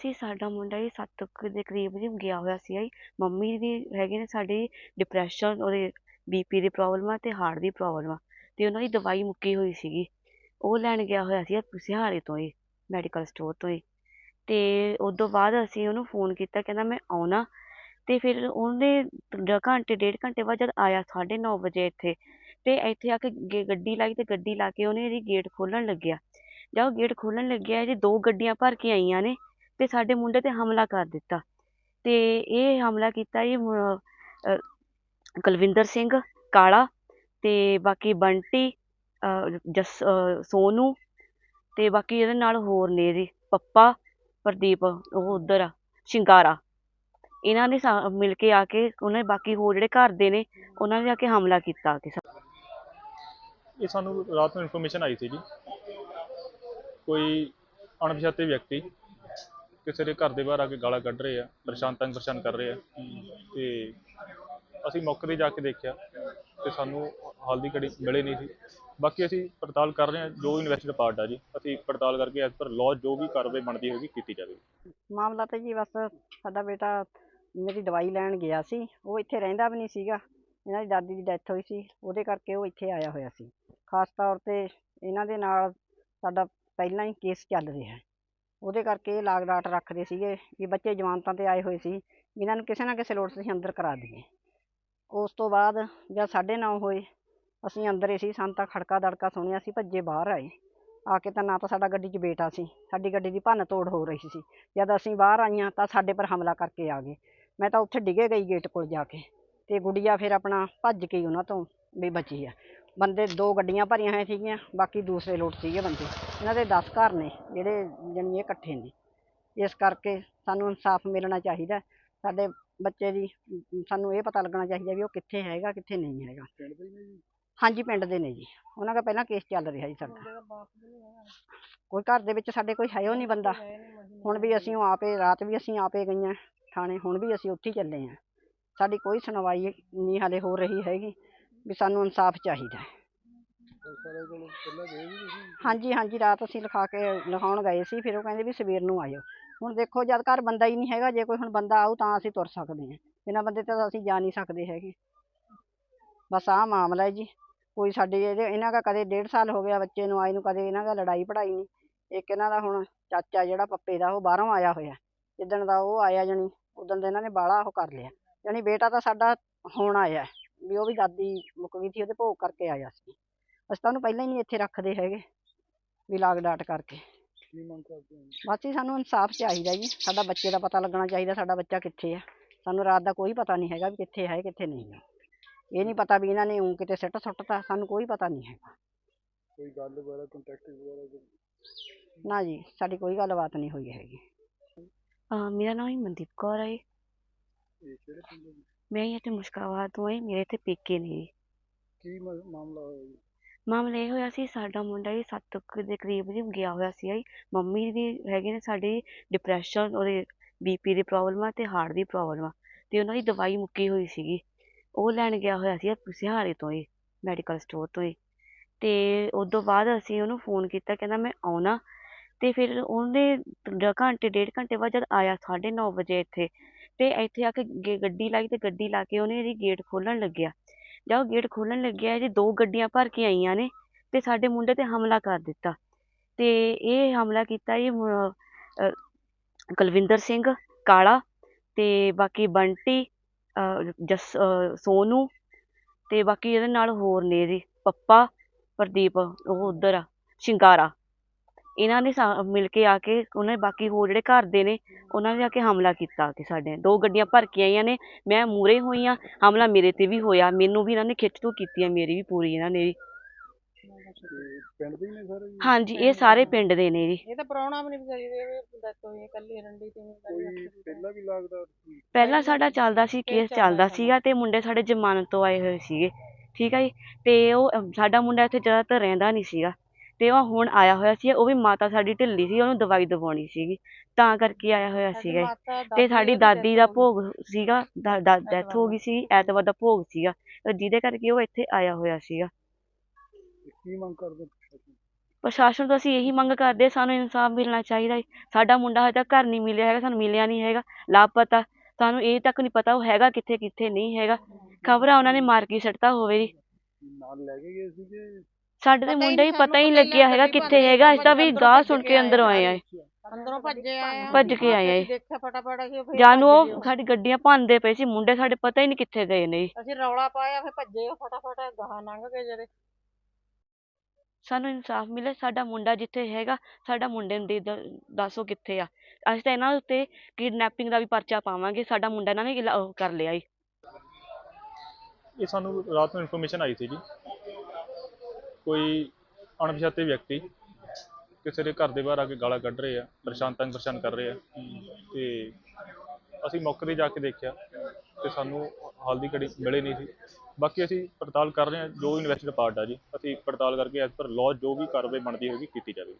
ਸੀ, ਸਾਡਾ ਮੁੰਡਾ ਜੀ ਸੱਤ ਕੁ ਦੇ ਕਰੀਬ ਜੀ ਗਿਆ ਹੋਇਆ ਸੀਗਾ ਜੀ ਮੰਮੀ ਵੀ ਹੈਗੇ ਨੇ ਸਾਡੇ ਡਿਪਰੈਸ਼ਨ ਉਹਦੇ ਬੀ ਪੀ ਦੀ ਪ੍ਰੋਬਲਮ ਆ ਅਤੇ ਹਾਰਟ ਦੀ ਪ੍ਰੋਬਲਮ ਆ। ਅਤੇ ਉਹਨਾਂ ਦੀ ਦਵਾਈ ਮੁੱਕੀ ਹੋਈ ਸੀਗੀ। ਉਹ ਲੈਣ ਗਿਆ ਹੋਇਆ ਸੀ ਸਿਹਾਰੇ ਤੋਂ ਹੀ ਮੈਡੀਕਲ ਸਟੋਰ ਤੋਂ ਹੀ ਉਹ ਤੋਂ ਬਾਅਦ ਅਸੀਂ ਉਹਨੂੰ ਫੋਨ ਕੀਤਾ, ਕਹਿੰਦਾ ਮੈਂ ਆਉਣਾ। ਅਤੇ ਫਿਰ ਉਹਨੇ ਘੰਟੇ, ਡੇਢ ਘੰਟੇ ਬਾਅਦ ਜਦ ਆਇਆ 9:30 ਵਜੇ ਇੱਥੇ ਅਤੇ ਇੱਥੇ ਆ ਕੇ ਗੇ- ਗੱਡੀ ਲਾਈ ਅਤੇ ਗੱਡੀ ਲਾ ਕੇ ਉਹਨੇ ਇਹਦੀ ਗੇਟ ਖੋਲ੍ਹਣ ਲੱਗਿਆ। ਜਦ ਉਹ ਗੇਟ ਖੋਲ੍ਹਣ ਲੱਗਿਆ ਜੀ ਦੋ ਗੱਡੀਆਂ ਭਰ ਕੇ ਆਈਆਂ ਨੇ। ਤੇ ਸਾਡੇ ਮੁੰਡੇ ਤੇ ਹਮਲਾ ਕਰ ਦਿੱਤਾ। ਤੇ ਇਹ ਹਮਲਾ ਕੀਤਾ ਜੀ ਕੁਲਵਿੰਦਰ ਸਿੰਘ ਕਾਲਾ ਤੇ ਬਾਕੀ ਬੰਟੀ ਜਸ ਸੋਨੂ ਤੇ ਬਾਕੀ ਇਹਦੇ ਨਾਲ ਹੋਰ ਨੇ ਜੀ, ਪੱਪਾ, ਪ੍ਰਦੀਪ, ਉਹ ਉਧਰ ਆ, ਸ਼ਿੰਗਾਰਾ। ਇਹਨਾਂ ਨੇ ਮਿਲ ਕੇ ਆ ਕੇ ਉਹਨਾਂ ਬਾਕੀ ਹੋਰ ਜਿਹੜੇ ਘਰ ਦੇ ਨੇ, ਉਹਨਾਂ ਨੇ ਆ ਕੇ ਹਮਲਾ ਕੀਤਾ ਆ ਕੇ। ਇਹ ਸਾਨੂੰ ਰਾਤ ਨੂੰ ਇਨਫੋਰਮੇਸ਼ਨ ਆਈ ਸੀ ਜੀ। ਕੋਈ ਅਣਪਛਾਤੇ ਵਿਅਕਤੀ ਕਿਸੇ ਦੇ ਘਰ ਦੇ ਬਾਹਰ ਆ ਕੇ ਗਾਲਾਂ ਕੱਢ ਰਹੇ ਆ, ਪਰੇਸ਼ਾਨ ਤੰਗ ਪਰੇਸ਼ਾਨ ਕਰ ਰਹੇ ਆ। ਤੇ ਅਸੀਂ ਮੌਕੇ ਤੇ ਜਾ ਕੇ ਦੇਖਿਆ ਤੇ ਸਾਨੂੰ ਹਾਲ ਦੀ ਘੜੀ ਮਿਲੇ ਨਹੀਂ ਸੀ। ਬਾਕੀ ਅਸੀਂ ਪੜਤਾਲ ਕਰ ਰਹੇ ਹਾਂ, ਜੋ ਇਨਵੈਸਟੀਗੇਟ ਪਾਰਟ ਆ ਜੀ, ਅਸੀਂ ਪੜਤਾਲ ਕਰਕੇ ਐਸ ਪਰ ਲਾਅ ਜੋ ਵੀ ਕਾਰਵਾਈ ਬਣਦੀ ਹੋਏਗੀ ਕੀਤੀ ਜਾਵੇਗੀ। ਮਾਮਲਾ ਤਾਂ ਜੀ ਬਸ ਸਾਡਾ ਬੇਟਾ ਮੇਰੀ ਦਵਾਈ ਲੈਣ ਗਿਆ ਸੀ, ਉਹ ਇੱਥੇ ਰਹਿੰਦਾ ਵੀ ਨਹੀਂ ਸੀਗਾ। ਇਹਨਾਂ ਦੀ ਦਾਦੀ ਦੀ ਡੈਥ ਹੋਈ ਸੀ, ਉਹਦੇ ਕਰਕੇ ਉਹ ਇੱਥੇ ਆਇਆ ਹੋਇਆ ਸੀ। ਖਾਸ ਤੌਰ ਤੇ ਇਹਨਾਂ ਦੇ ਨਾਲ ਸਾਡਾ ਪਹਿਲਾਂ ਹੀ ਕੇਸ ਚੱਲ ਰਿਹਾ ਹੈ। ਉਹਦੇ ਕਰਕੇ ਇਹ ਲਾਗ ਡਾਟ ਰੱਖਦੇ ਸੀਗੇ ਵੀ ਬੱਚੇ ਜਮਾਨਤਾਂ ਤੇ ਆਏ ਹੋਏ ਸੀ ਵੀ ਇਹਨਾਂ ਨੂੰ ਕਿਸੇ ਨਾ ਕਿਸੇ ਲੋੜ 'ਤੇ ਅਸੀਂ ਅੰਦਰ ਕਰਾ ਦਈਏ। ਉਸ ਤੋਂ ਬਾਅਦ ਜਦ ਸਾਢੇ ਨੌ ਹੋਏ, ਅਸੀਂ ਅੰਦਰ ਹੀ ਸੀ, ਸਾਨੂੰ ਤਾਂ ਖੜਕਾ ਦੜਕਾ ਸੁਣਿਆ ਸੀ, ਭੱਜੇ ਬਾਹਰ ਆਏ। ਆ ਕੇ ਤਾਂ ਨਾ ਤਾਂ ਸਾਡਾ ਗੱਡੀ 'ਚ ਬੇਟਾ ਸੀ, ਸਾਡੀ ਗੱਡੀ ਦੀ ਭੰਨ ਤੋੜ ਹੋ ਰਹੀ ਸੀ। ਜਦ ਅਸੀਂ ਬਾਹਰ ਆਈਆਂ ਤਾਂ ਸਾਡੇ ਪਰ ਹਮਲਾ ਕਰਕੇ ਆ ਗਏ। ਮੈਂ ਤਾਂ ਉੱਥੇ ਡਿੱਗੇ ਗਈ ਗੇਟ ਕੋਲ ਜਾ ਕੇ ਤੇ ਗੁੜੀਆ ਫਿਰ ਆਪਣਾ ਭੱਜ ਕੇ ਉਹਨਾਂ ਤੋਂ ਵੀ ਬਚੀ ਆ। ਬੰਦੇ ਦੋ ਗੱਡੀਆਂ ਭਰੀਆਂ ਹੋਈਆਂ ਸੀਗੀਆਂ ਬਾਕੀ ਦੂਸਰੇ ਲੋਟ ਸੀਗੇ ਬੰਦੇ। ਇਹਨਾਂ ਦੇ 10 ਘਰ ਨੇ ਜਿਹੜੇ ਜਾਣੀ ਇਹ ਇਕੱਠੇ ਨੇ। ਇਸ ਕਰਕੇ ਸਾਨੂੰ ਇਨਸਾਫ ਮਿਲਣਾ ਚਾਹੀਦਾ ਸਾਡੇ ਬੱਚੇ ਦੀ ਸਾਨੂੰ ਇਹ ਪਤਾ ਲੱਗਣਾ ਚਾਹੀਦਾ ਵੀ ਉਹ ਕਿੱਥੇ ਹੈਗਾ ਕਿੱਥੇ ਨਹੀਂ ਹੈਗਾ। ਹਾਂਜੀ ਪਿੰਡ ਦੇ ਨੇ ਜੀ। ਉਹਨਾਂ ਦਾ ਪਹਿਲਾਂ ਕੇਸ ਚੱਲ ਰਿਹਾ ਜੀ ਸਾਡਾ। ਕੋਈ ਘਰ ਦੇ ਵਿੱਚ ਸਾਡੇ ਕੋਈ ਹੈ ਉਹ ਨਹੀਂ ਬੰਦਾ। ਹੁਣ ਵੀ ਅਸੀਂ ਉਹ ਆਪੇ ਰਾਤ ਵੀ ਅਸੀਂ ਆਪੇ ਗਈਆਂ ਥਾਣੇ ਹੁਣ ਵੀ ਅਸੀਂ ਉੱਥੇ ਹੀ ਚੱਲੇ ਹਾਂ। ਸਾਡੀ ਕੋਈ ਸੁਣਵਾਈ ਨਹੀਂ ਹਾਲੇ ਹੋ ਰਹੀ ਹੈਗੀ। ਵੀ ਸਾਨੂੰ ਇਨਸਾਫ ਚਾਹੀਦਾ ਹੈ। ਹਾਂਜੀ ਹਾਂਜੀ ਰਾਤ ਅਸੀਂ ਲਿਖਾ ਕੇ ਲਿਖਾਉਣ ਗਏ ਸੀ ਫਿਰ ਉਹ ਕਹਿੰਦੇ ਵੀ ਸਵੇਰ ਨੂੰ ਆਇਓ। ਹੁਣ ਦੇਖੋ ਜਦ ਘਰ ਬੰਦਾ ਹੀ ਨਹੀਂ ਹੈਗਾ ਜੇ ਕੋਈ ਹੁਣ ਬੰਦਾ ਆਊ ਤਾਂ ਅਸੀਂ ਤੁਰ ਸਕਦੇ ਹਾਂ। ਬਿਨਾਂ ਬੰਦੇ ਤੋਂ ਤਾਂ ਅਸੀਂ ਜਾ ਨਹੀਂ ਸਕਦੇ ਹੈਗੇ। ਬਸ ਆਹ ਮਾਮਲਾ ਹੈ ਜੀ। ਕੋਈ ਸਾਡੇ ਇਹਦੇ ਇਹਨਾਂ ਦਾ ਕਦੇ ਡੇਢ ਸਾਲ ਹੋ ਗਿਆ ਬੱਚੇ ਨੂੰ ਆਏ ਨੂੰ ਕਦੇ ਇਹਨਾਂ ਦਾ ਲੜਾਈ ਪੜਾਈ ਨਹੀਂ। ਇੱਕ ਇਹਨਾਂ ਦਾ ਹੁਣ ਚਾਚਾ ਜਿਹੜਾ ਪੱਪੇ ਦਾ ਉਹ ਬਾਹਰੋਂ ਆਇਆ ਹੋਇਆ। ਜਿੱਦਣ ਦਾ ਉਹ ਆਇਆ ਜਾਣੀ ਉਦੋਂ ਦਾ ਇਹਨਾਂ ਨੇ ਬਾਹਲਾ ਉਹ ਕਰ ਲਿਆ। ਜਾਣੀ ਬੇਟਾ ਤਾਂ ਸਾਡਾ ਹੁਣ ਆਇਆ। ਹੈ, ਵੀ ਉਹ ਵੀ ਦਾਦੀ ਮੁੱਕ ਗਈ ਸੀ ਉਹਦੇ ਭੋਗ ਕਰਕੇ ਆਇਆ ਸੀ। ਅਸੀਂ ਤਾਂ ਉਹਨੂੰ ਪਹਿਲਾਂ ਹੀ ਨਹੀਂ ਇੱਥੇ ਰੱਖਦੇ ਹੈਗੇ ਵੀ ਲਾਗ ਡਾਟ ਕਰਕੇ। ਬਸ ਜੀ ਸਾਨੂੰ ਇਨਸਾਫ ਚਾਹੀਦਾ ਜੀ। ਸਾਡਾ ਬੱਚੇ ਦਾ ਪਤਾ ਲੱਗਣਾ ਚਾਹੀਦਾ ਸਾਡਾ ਬੱਚਾ ਕਿੱਥੇ ਆ। ਸਾਨੂੰ ਰਾਤ ਦਾ ਕੋਈ ਪਤਾ ਨਹੀਂ ਹੈਗਾ ਵੀ ਕਿੱਥੇ ਹੈ ਕਿੱਥੇ ਨਹੀਂ ਹੈ। ਇਹ ਨਹੀਂ ਪਤਾ ਵੀ ਇਹਨਾਂ ਨੇ ਉਂ ਕਿਤੇ ਸਿੱਟ ਸੁੱਟਤਾ ਸਾਨੂੰ ਕੋਈ ਪਤਾ ਨਹੀਂ ਹੈਗਾ। ਕੋਈ ਗੱਲ ਵਗੈਰਾ ਕੰਟੈਕਟ ਵਗੈਰਾ ਨਾ ਜੀ ਸਾਡੀ ਕੋਈ ਗੱਲਬਾਤ ਨਹੀਂ ਹੋਈ ਹੈਗੀ। ਅਹ ਮੇਰਾ ਨਾਮ ਹੀ ਮਨਦੀਪ ਕੌਰ ਹੈ ਜੀ। ਇਹ ਕਿਹੜੇ ਪਿੰਡ ਦੇ? ਮੈਂ ਇੱਥੇ ਮੁਸ਼ਕਾਬਾਦ ਤੋਂ ਆਈ ਮੇਰੇ ਇੱਥੇ ਪੇਕੇ ਨੇ ਜੀ। ਕੀ ਮ- ਮਾਮਲਾ ਹੋਇਆ ਜੀ ਮਾਮਲਾ ਇਹ ਹੋਇਆ ਸੀ ਸਾਡਾ ਮੁੰਡਾ ਜੀ ਸੱਤ ਕੁ ਦੇ ਕਰੀਬ ਜੀ ਗਿਆ ਹੋਇਆ ਸੀਗਾ ਜੀ ਮੰਮੀ ਵੀ ਹੈਗੇ ਨੇ ਸਾਡੇ ਡਿਪਰੈਸ਼ਨ ਉਹਦੇ ਬੀਪੀ ਦੀ ਪ੍ਰੋਬਲਮ ਆ ਤੇ ਹਾਰਟ ਦੀ ਪ੍ਰੋਬਲਮ ਆ ਤੇ ਉਹਨਾਂ ਦੀ ਦਵਾਈ ਮੁੱਕੀ ਹੋਈ ਸੀਗੀ ਉਹ ਲੈਣ ਗਿਆ ਹੋਇਆ ਸੀ ਸਿਹਾਰੇ ਤੋਂ ਹੀ ਮੈਡੀਕਲ ਸਟੋਰ ਤੋਂ ਹੀ ਤੇ ਉਦੋਂ ਬਾਅਦ ਅਸੀਂ ਉਹਨੂੰ ਫੋਨ ਕੀਤਾ ਕਹਿੰਦਾ ਮੈਂ ਆਉਣਾ ਤੇ ਫਿਰ ਉਹਨੇ ਘੰਟੇ ਡੇਢ ਘੰਟੇ ਬਾਅਦ ਜਦ ਆਇਆ 9:30 ਵਜੇ ਇੱਥੇ ਤੇ ਇੱਥੇ ਆ ਕੇ ਗੇ- ਗੱਡੀ ਲਾਈ ਤੇ ਗੱਡੀ ਲਾ ਕੇ ਉਹਨੇ ਇਹਦੀ ਗੇਟ ਖੋਲਣ ਲੱਗਿਆ। ਜਦ ਉਹ ਗੇਟ ਖੋਲਣ ਲੱਗਿਆ ਜੀ ਦੋ ਗੱਡੀਆਂ ਭਰ ਕੇ ਆਈਆਂ ਨੇ ਤੇ ਸਾਡੇ ਮੁੰਡੇ ਤੇ ਹਮਲਾ ਕਰ ਦਿੱਤਾ। ਤੇ ਇਹ ਹਮਲਾ ਕੀਤਾ ਜੀ ਕੁਲਵਿੰਦਰ ਸਿੰਘ ਕਾਲਾ ਤੇ ਬਾਕੀ ਬੰਟੀ ਜਸ ਅਹ ਸੋਨੂ ਤੇ ਬਾਕੀ ਇਹਦੇ ਨਾਲ ਹੋਰ ਨੇ ਜੀ ਪੱਪਾ, ਪ੍ਰਦੀਪ, ਉਹ ਉਧਰ ਆ, ਸ਼ਿੰਗਾਰਾ। ਇਹਨਾਂ ਨੇ ਸਾ- ਮਿਲ ਕੇ ਆ ਕੇ ਉਹਨਾਂ ਨੇ ਬਾਕੀ ਹੋਰ ਜਿਹੜੇ ਘਰ ਦੇ ਨੇ ਉਹਨਾਂ ਨੇ ਆ ਕੇ ਹਮਲਾ ਕੀਤਾ ਆ ਕੇ ਸਾਡੇ। ਦੋ ਗੱਡੀਆਂ ਭਰ ਕੇ ਆਈਆਂ ਨੇ ਮੈਂ ਮੂਹਰੇ ਹੋਈ ਆ ਹਮਲਾ ਮੇਰੇ ਤੇ ਵੀ ਹੋਇਆ ਮੈਨੂੰ ਵੀ ਇਹਨਾਂ ਨੇ ਖਿੱਚ ਧੂ ਕੀਤੀ ਆ ਮੇਰੀ ਵੀ ਪੂਰੀ ਇਹਨਾਂ ਨੇ ਵੀ। ਤੇ ਪਿੰਡ ਦੇ ਹੀ ਨੇ ਸਾਰੇ ਜੀ? ਹਾਂਜੀ ਇਹ ਸਾਰੇ ਪਿੰਡ ਦੇ ਨੇ ਜੀ। ਇਹ ਤਾਂ ਪ੍ਰਾਹੁਣਾ ਵੀ ਨਹੀਂ ਵਿਚਾਰੀ ਦੇ ਡੈਥ ਹੋਈ ਹੈ ਕੱਲੀ ਰੰਡੀ ਤੇ ਕੋਈ ਪਹਿਲਾਂ ਵੀ ਲੱਗਦਾ ਸੀ? ਪਹਿਲਾਂ ਸਾਡਾ ਚੱਲਦਾ ਸੀ ਕੇਸ ਚੱਲਦਾ। ਸੀਗਾ ਤੇ ਮੁੰਡੇ ਸਾਡੇ ਜ਼ਮਾਨਤ ਤੋਂ ਆਏ ਹੋਏ ਸੀਗੇ। ਠੀਕ ਆ ਜੀ? ਤੇ ਉਹ ਅਮ, ਸਾਡਾ ਮੁੰਡਾ ਇੱਥੇ ਜ਼ਿਆਦਾਤਰ ਰਹਿੰਦਾ ਨਹੀਂ ਸੀਗਾ। ਤੇ ਉਹ ਹੁਣ ਆਇਆ ਹੋਇਆ ਸੀ ਉਹ ਵੀ ਮਾਤਾ ਸਾਡੀ ਢਿੱਲੀ ਸੀ ਉਹਨੂੰ ਦਵਾਈ ਦਵਾਉਣੀ ਸੀਗੀ ਤਾਂ ਕਰਕੇ ਆਇਆ ਹੋਇਆ ਸੀਗਾ ਜੀ। ਤੇ ਸਾਡੀ ਦਾਦੀ ਦਾ ਭੋਗ ਸੀਗਾ ਡੈਥ ਹੋ। ਗਈ ਸੀ ਐਤਵਾਰ ਦਾ ਭੋਗ ਸੀਗਾ ਜਿਹਦੇ ਕਰਕੇ ਉਹ ਇੱਥੇ ਆਇਆ ਹੋਇਆ ਸੀਗਾ। ਤੇ ਕੀ ਮੰਗ ਕਰਦੇ ਪ੍ਰਸ਼ਾਸਨ? ਤੋਂ ਅਸੀਂ ਇਹੀ ਮੰਗ ਕਰਦੇ ਹਾਂ, ਸਾਨੂੰ ਇਨਸਾਫ ਮਿਲਣਾ ਚਾਹੀਦਾ ਹੈ। ਸਾਡਾ ਮੁੰਡਾ ਹਜੇ ਤੱਕ ਘਰ ਨਹੀਂ ਮਿਲਿਆ ਹੈਗਾ ਸਾਨੂੰ ਮਿਲਿਆ ਨਹੀਂ ਹੈਗਾ ਲਾਪਤਾ। ਸਾਨੂੰ ਇਹ ਤੱਕ ਨਹੀਂ ਪਤਾ ਉਹ ਹੈਗਾ ਕਿੱਥੇ ਕਿੱਥੇ ਨਹੀਂ ਹੈਗਾ। ਖਬਰ ਆ ਉਹਨਾਂ ਨੇ ਮਾਰ ਕੇ ਸੁੱਟਤਾ ਹੋਵੇ ਜੀ। ਨਾਲ ਲੈ ਕੇ ਗਏ ਸੀਗੇ। ਸਾਡੇ ਤੇ ਮੁੰਡਾ ਹੀ ਪਤਾ ਹੀ ਲੱਗਿਆ ਹੈਗਾ ਕਿੱਥੇ ਹੈਗਾ ਅਸੀਂ ਤਾਂ ਵੀ ਗਾਹ ਸੁਣ ਕੇ ਅੰਦਰੋਂ ਆਏ ਆਏ ਆ। ਅੰਦਰੋਂ ਭੱਜੇ ਆਏ ਆ। ਭੱਜ ਕੇ ਆਏ ਆ। ਜੀ। ਦੇਖਿਆ ਫਟਾਫਟ ਕਿ ਫਿਰ ਜਾਨੂੰ ਉਹ ਸਾਡੀ ਗੱਡੀਆਂ ਭੰਨਦੇ ਪਏ ਸੀ ਮੁੰਡੇ ਸਾਡੇ ਪਤਾ ਹੀ ਨਹੀਂ ਕਿੱਥੇ ਗਏ ਨੇ। ਜੀ ਅਸੀਂ ਰੌਲਾ ਪਾਇਆ ਫਿਰ ਭੱਜੇ ਉਹ ਫਟਾਫਟ ਗਾਹਾਂ ਲੰਘ ਗਏ ਜਿਹੜੇ। ਸਾਨੂੰ ਇਨਸਾਫ ਮਿਲੇ ਸਾਡਾ ਮੁੰਡਾ ਜਿੱਥੇ ਹੈਗਾ ਸਾਡਾ ਮੁੰਡੇ ਨੂੰ ਦੇ ਦੱਸੋ ਕਿੱਥੇ ਆ। ਅਸੀਂ ਤਾਂ ਇਹਨਾਂ ਉੱਤੇ ਕਿਡਨੈਪਿੰਗ ਦਾ ਵੀ ਪਰਚਾ ਪਾਵਾਂਗੇ ਸਾਡਾ ਮੁੰਡਾ ਇਹਨਾਂ ਨੇ ਇਲਾ- ਉਹ ਕਰ ਲਿਆ ਜੀ ਇਹ ਸਾਨੂੰ ਰਾਤ ਨੂੰ ਇਨਫੋਰਮੇਸ਼ਨ ਆਈ ਸੀ ਜੀ। ਕੋਈ ਅਣਪਛਾਤੇ ਵਿਅਕਤੀ ਕਿਸੇ ਦੇ ਘਰ ਦੇ ਬਾਹਰ ਆ ਕੇ ਗਾਲਾਂ ਕੱਢ ਰਹੇ ਆ, ਪਰੇਸ਼ਾਨ ਤੰਗ ਪਰੇਸ਼ਾਨ ਕਰ ਰਹੇ ਆ। ਤੇ ਅਸੀਂ ਮੌਕੇ ਤੇ ਜਾ ਕੇ ਦੇਖਿਆ ਤੇ ਸਾਨੂੰ ਹਾਲ ਦੀ ਘੜੀ ਮਿਲੇ ਨਹੀਂ ਸੀ। ਬਾਕੀ ਅਸੀਂ ਪੜਤਾਲ ਕਰ ਰਹੇ ਹਾਂ, ਜੋ ਇਨਵੈਸਟੀਗੇਟ ਪਾਰਟ ਆ ਜੀ, ਅਸੀਂ ਪੜਤਾਲ ਕਰਕੇ ਐਸ ਪਰ ਲਾਅ ਜੋ ਵੀ ਕਾਰਵਾਈ ਬਣਦੀ ਹੋਏਗੀ ਕੀਤੀ ਜਾਵੇਗੀ।